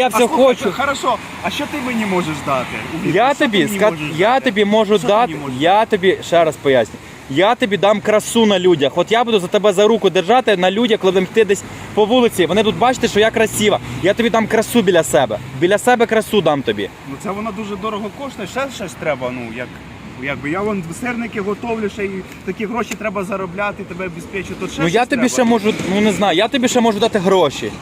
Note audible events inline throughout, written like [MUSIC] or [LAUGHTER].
Я все слухай, хочу. Хорошо, а що ти мені можеш дати? Увір, Я що ти тобі мені ска... можеш я дати? тобі можу Що ти дати. мені можеш Я тобі ще раз поясню. Я тобі дам красу на людях. От я буду за тебе за руку держати на людях, коли будемо йти десь по вулиці. Вони тут бачите, що я красива. Я тобі дам красу біля себе. Біля себе красу дам тобі. Ну це воно дуже дорого коштує, ще щось треба, ну як. Якби я вон сирники готовлю, ще й такі гроші треба заробляти, тебе обезпечу. Тут ще Ну я щось тобі треба. ще можу, ну не знаю, я тобі ще можу дати гроші.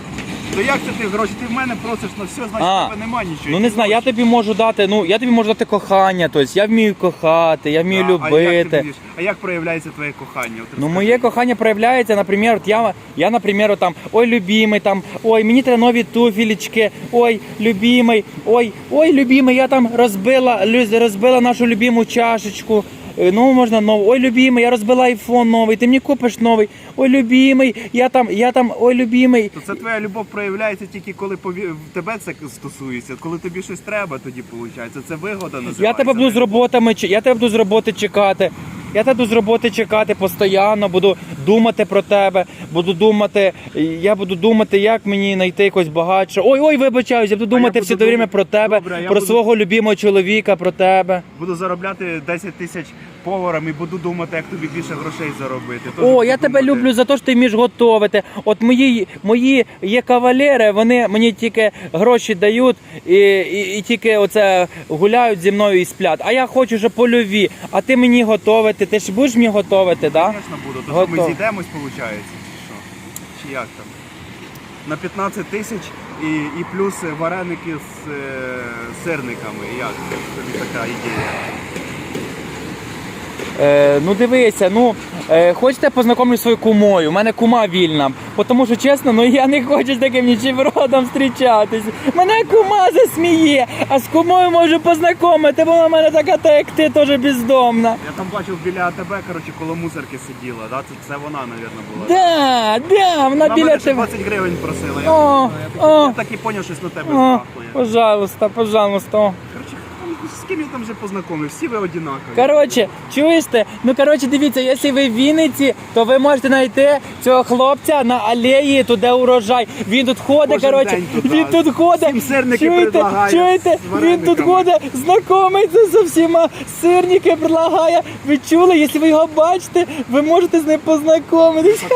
То як це ти гроші? Ти в мене просиш на все, значить А, в тебе немає нічого. Ну не знаю, я тобі можу дати, ну я тобі можу дати кохання, тобто я вмію кохати, я вмію А, А як, ти любити. а як проявляється твоє кохання? От Ну, розкажи. моє кохання проявляється, наприклад, я, я, наприклад, там, ой, любимий, там, ой, мені треба нові туфелечки, ой, любимий, ой, ой, любимий, я там розбила, лю- розбила нашу любиму чашечку. Е, Ну, можна нову. Ой, любимий, я розбила айфон новий, ти мені купиш новий. Ой, любимий, я там, я там, ой, любимий. То це твоя любов проявляється тільки коли пові... тебе це стосується. Коли тобі щось треба, тоді виходить. Це вигода називається. Я тебе буду з роботами, чи- я тебе буду з роботи чекати. Я тебе буду з роботи чекати постійно, буду думати про тебе, буду думати, я буду думати, як мені знайти якось багатше. Ой, ой, вибачаюсь, я буду я думати буду все время про тебе, Добре, про буду- свого любимого чоловіка, про тебе. Буду заробляти 10 тисяч поваром і буду думати, як тобі більше грошей заробити. Теж О, я тебе люблю за те, що ти вмієш готувати. От мої, мої є кавалери, вони мені тільки гроші дають і, і, і тільки оце гуляють зі мною і сплять. А я хочу, щоб польові. А ти мені готувати. Ти ж будеш мені готувати, так? Звісно буду. То що ми зійдемось, виходить? Чи що? Чи як там? На 15 тисяч і, і плюс вареники з е, сирниками. Як тобі така ідея? Е, ну дивися, ну е, хочете познайомлю свою кумою. У мене кума вільна. Тому що чесно, ну я не хочу з таким нічим родом зустрічатись. Мене кума засміє, а з кумою можу познайомити, бо вона в мене така, та як ти, теж бездомна. Я там бачив біля тебе, коротше, коло мусорки сиділа, да? це, це вона, мабуть, була. Да, да, вона Вона біля мене ще тебе. 20 гривень просила. Я, О, я, так, о. я так і зрозумів, щось на тебе О, змахує. пожалуйста, пожалуйста. Коротше, з ким я там вже познайомив? Всі ви одинакові. Коротше, чуєш ти? Ну коротше, дивіться, якщо ви в Вінниці, то ви можете знайти цього хлопця на алеї, туди урожай. Він тут ходить, Кожен коротше, день туди. він тут ходить. Всім сирники чуєте, предлагає чуєте? з Він тут варениками. ходить, знайомиться зі всіма, сирники предлагає. Ви чули? Якщо ви його бачите, ви можете з ним познайомитись. [LAUGHS]